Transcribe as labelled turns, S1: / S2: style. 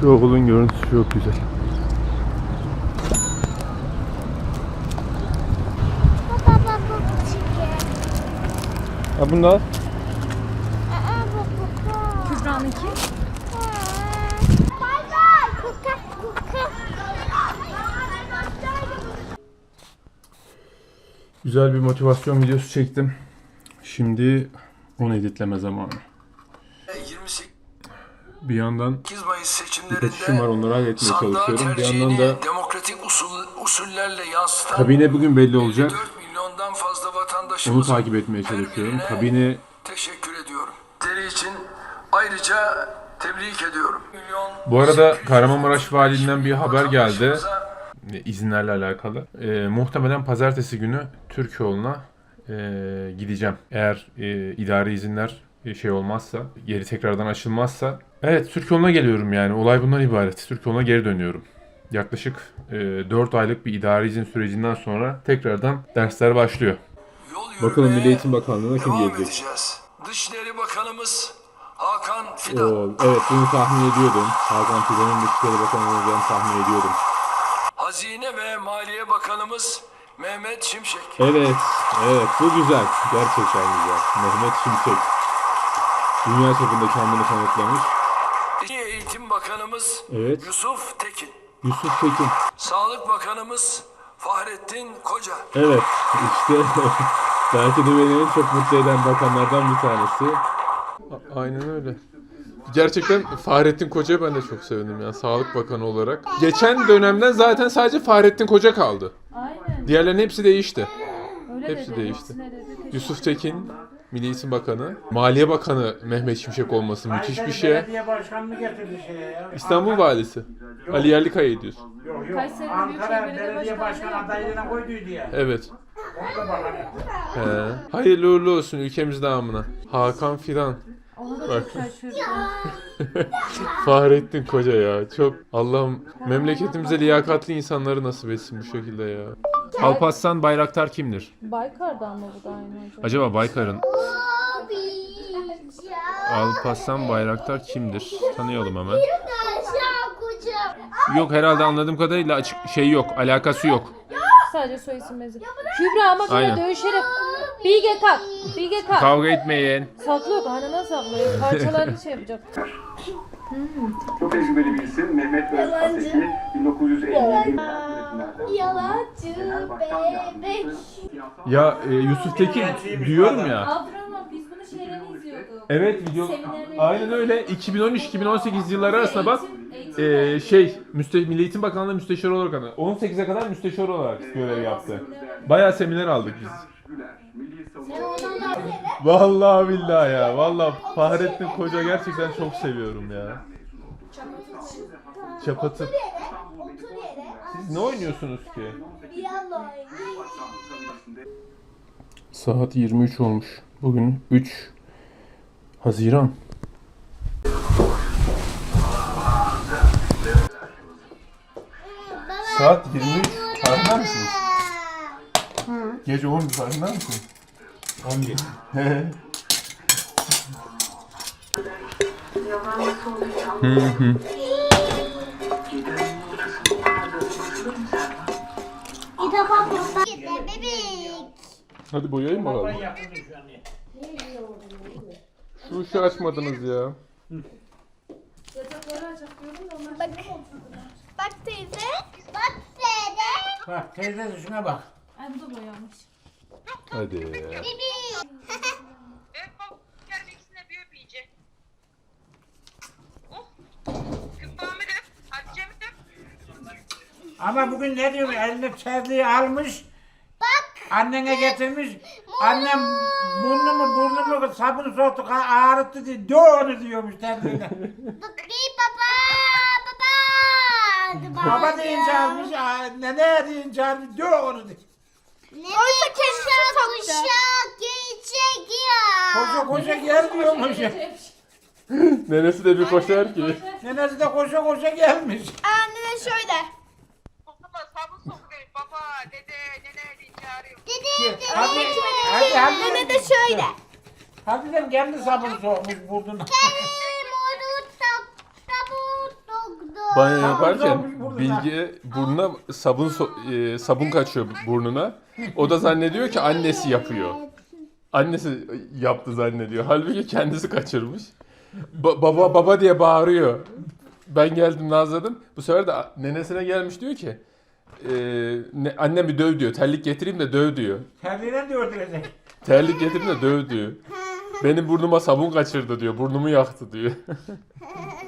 S1: Şu okulun görüntüsü çok güzel.
S2: Baba baba bu çiçek.
S1: Ha bunu da al.
S2: Aa bu kuka.
S3: Kübra'nınki.
S2: Bay bay. Kuka kuka.
S1: Güzel bir motivasyon videosu çektim. Şimdi onu editleme zamanı.
S4: 28
S1: Bir yandan
S4: Mayıs seçimlerinde
S1: var onları halletmeye çalışıyorum. Bir yandan da
S4: demokratik usul, usullerle yansıtan
S1: kabine bugün belli olacak.
S4: 4 milyondan fazla
S1: Onu takip etmeye çalışıyorum. Kabine
S4: teşekkür ediyorum. Seri için ayrıca tebrik ediyorum. Milyon
S1: Bu arada Kahramanmaraş Valiliğinden bir haber geldi.
S4: vatandaşımıza
S1: izinlerle alakalı. Ee, muhtemelen pazartesi günü Türkiyeoğlu'na e, gideceğim. Eğer e, idari izinler e, şey olmazsa, geri tekrardan açılmazsa. Evet Türkiyeoğlu'na geliyorum yani. Olay bundan ibaret. Türkiyeoğlu'na geri dönüyorum. Yaklaşık e, 4 aylık bir idari izin sürecinden sonra tekrardan dersler başlıyor. Bakalım Milli Eğitim Bakanlığı'na kim gelecek?
S4: edeceğiz. Dışişleri Bakanımız Hakan Fidan.
S1: Oo, evet bunu tahmin ediyordum. Hakan Fidan'ın Dışişleri Bakanı olacağını tahmin ediyordum.
S4: Hazine ve Maliye Bakanımız Mehmet Şimşek.
S1: Evet, evet bu güzel. Gerçekten güzel. Mehmet Şimşek. Dünya çapında kendini kanıtlamış.
S4: Bakanımız
S1: Evet.
S4: Yusuf Tekin.
S1: Yusuf Tekin.
S4: Sağlık Bakanımız Fahrettin Koca.
S1: Evet, işte belki de beni en çok mutlu eden bakanlardan bir tanesi. Aynen öyle. Gerçekten Fahrettin Koca'yı ben de çok sevindim ya Sağlık Bakanı olarak. Geçen dönemden zaten sadece Fahrettin Koca kaldı.
S3: Aynen.
S1: Diğerlerinin hepsi değişti.
S3: Öyle
S1: Hepsi
S3: dedi.
S1: değişti.
S3: Teşekkür
S1: Yusuf Tekin, Milli Eğitim Bakanı, Maliye Bakanı Mehmet Şimşek olması müthiş bir şey.
S5: Belediye başkanını getirdi şeye ya.
S1: İstanbul
S5: Ankara-
S1: Valisi. Ali Yerlikaya diyorsun.
S5: Yok yok.
S3: Kayseri
S5: Ankara
S3: Büyükşehir Belediye
S5: Belediye
S3: Başkanı
S5: Başkan adaylığına koyduydu ya.
S1: Evet.
S5: Onu da bakan etti.
S1: He. Hayırlı uğurlu olsun ülkemiz namına. Hakan Fidan.
S3: Ona da
S1: Bak.
S3: çok şaşırdım.
S1: Fahrettin Koca ya. Çok Allah'ım memleketimize liyakatli insanları nasip etsin bu şekilde ya. Alparslan Bayraktar kimdir?
S3: Baykar'dan mı bu da aynı hocam?
S1: Acaba Baykar'ın. Alparslan Bayraktar kimdir? Tanıyalım hemen. Yok herhalde anladığım kadarıyla açık şey yok, alakası yok.
S3: Sadece soy isim benziyor. Kübra ama böyle
S1: Aynen.
S3: dövüşerek. Bilge kalk. Bilge kalk.
S1: Kavga etmeyin.
S3: Saklıyor karnına saklıyor. Parçalarını şey yapacak.
S6: Çok tecrübeli bir isim Mehmet Özpaseki 1957 yılında üretimlerden
S2: Yalancı bebek.
S1: Ya e, Yusuf Tekin diyorum ya.
S3: Abdurrahman biz bunu şeyden izliyorduk.
S1: Evet video
S3: Seminerleri-
S1: aynen öyle 2013-2018 yılları arasında bak e, şey müste, Milli Eğitim Bakanlığı müsteşarı olarak 18'e kadar müsteşar olarak görev yaptı. Bayağı seminer aldık biz. Vallahi billahi ya. Vallahi Fahrettin Koca gerçekten çok seviyorum ya. Çapatıp. Siz ne oynuyorsunuz ki? Saat 23 olmuş. Bugün 3 Haziran. Saat 23. Farkında mısınız? Gece 11 farkında mısın? 11. Hı hı.
S2: Bir de. Bebek.
S1: Hadi boyayayım bakalım.
S5: Şu
S1: işi açmadınız ya.
S2: Bak. Bak teyze. Bak teyze.
S5: Bak teyze şuna bak.
S3: Ay bu da boyanmış.
S1: Hadi.
S7: Oh. Da Hatice'mi de.
S5: Ama bugün ne diyor? Eline terliği almış.
S2: Bak.
S5: Annene getirmiş. Annem burnumu burnumu sabun soktu ağrıttı diye. Dö onu diyormuş terliğine.
S2: Bir baba. Baba.
S5: Baba deyince almış. Nene deyince almış. Dö onu diyor.
S2: Oysa kuşak kuşak geçecek ya.
S5: Koşa koşa gel diyormuş.
S1: Nenesi de bir koşar ki.
S5: Nenesi de koşa koşa gelmiş.
S2: Anne şöyle.
S7: Baba sabun sokuyor. Baba, dede, nene diye çağırıyor.
S2: Dede
S5: Hadi hadi hadi.
S2: Nene de şöyle.
S5: Hadi de kendi sabun sokmuş burnuna.
S2: Benim onu tabut dokdu.
S1: banyo
S5: Sabun
S1: yaparken. Bilge burnuna sabun so- e, sabun kaçıyor burnuna. O da zannediyor ki annesi yapıyor. Annesi yaptı zannediyor. Halbuki kendisi kaçırmış. Ba- baba baba diye bağırıyor. Ben geldim nazladım. Bu sefer de nenesine gelmiş diyor ki e, ne, annemi döv diyor. Terlik getireyim de döv diyor.
S5: Kendine de öldürecek.
S1: Terlik getireyim de döv diyor. Benim burnuma sabun kaçırdı diyor. Burnumu yaktı diyor.